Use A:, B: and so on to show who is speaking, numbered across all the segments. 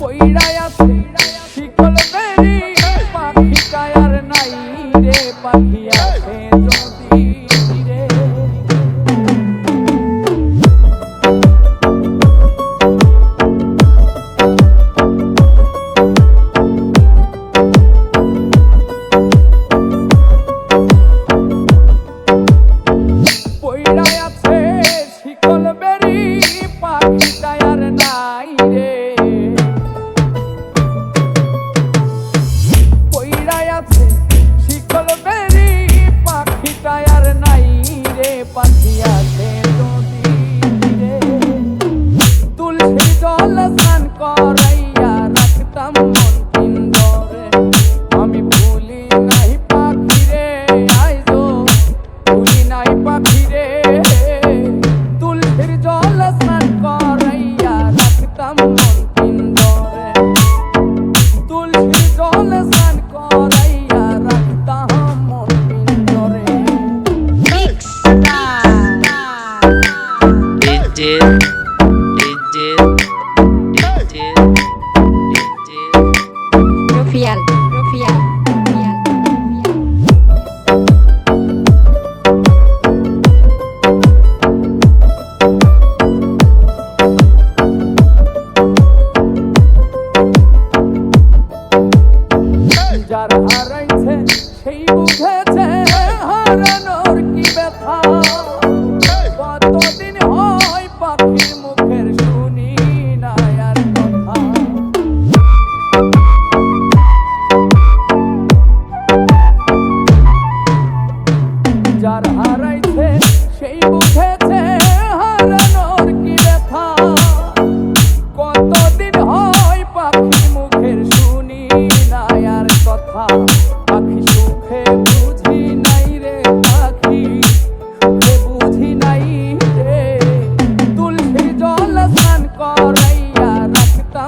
A: পইড়ায় আছে শিকল বেরি পাখি কায়ার নাই রে পাখি।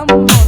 A: amar.